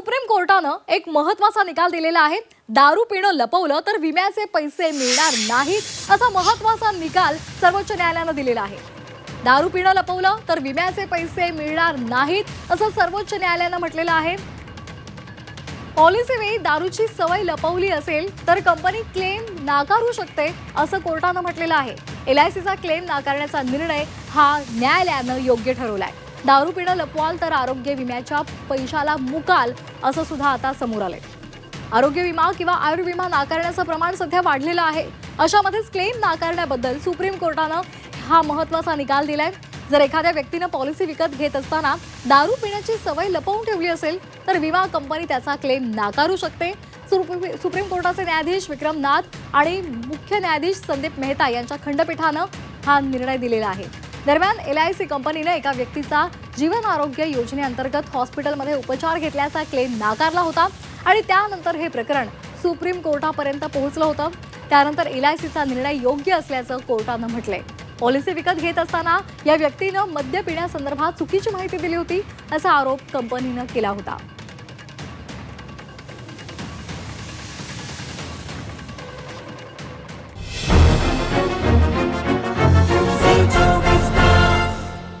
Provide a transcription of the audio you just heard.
Supreme कोर्टानं एक महत्त्वाचा निकाल दिलेला आहे. दारू पिणं लपवलं तर विम्याचे पैसे मिळणार नाहीत असा महत्त्वाचा निकाल सर्वोच्च न्यायालयानं दिलेला आहे. दारू पिणं लपवलं तर विम्याचे पैसे मिळणार नाहीत असं सर्वोच्च न्यायालयानं म्हटलेलं आहे. पॉलिसीवेळी दारूची सवय लपवली असेल तर कंपनी क्लेम नाकारू शकते असं कोर्टानं म्हटलेलं आहे. एल आय सीचा क्लेम नाकारण्याचा निर्णय हा न्यायालयानं योग्य ठरवला आहे दारू पिणं लपवाल तर आरोग्य विम्याच्या पैशाला मुकाल असं सुद्धा आता समोर आलंय. आरोग्य विमा किंवा आयुर्विमा नाकारण्याचं प्रमाण सध्या वाढलेलं आहे. अशामध्येच क्लेम नाकारण्याबद्दल सुप्रीम कोर्टानं हा महत्त्वाचा निकाल दिलाय. जर एखाद्या व्यक्तीनं पॉलिसी विकत घेत असताना दारू पिण्याची सवय लपवून ठेवली असेल तर विमा कंपनी त्याचा क्लेम नाकारू शकते. सुप्रीम सुप्रीम कोर्टाचे न्यायाधीश विक्रम नाथ आणि मुख्य न्यायाधीश संदीप मेहता यांच्या खंडपीठानं हा निर्णय दिलेला आहे. दरम्यान एल आय सी कंपनीने एका व्यक्तीचा जीवन आरोग्य योजनेअंतर्गत हॉस्पिटलमध्ये उपचार घेतल्याचा क्लेम नाकारला होता आणि त्यानंतर हे प्रकरण सुप्रीम कोर्टापर्यंत पोहोचलं होतं. त्यानंतर एल आय सीचा निर्णय योग्य असल्याचं कोर्टानं म्हटलंय. पॉलिसी विकत घेत असताना या व्यक्तीनं मद्य पिण्यासंदर्भात चुकीची माहिती दिली होती असा आरोप कंपनीनं केला होता.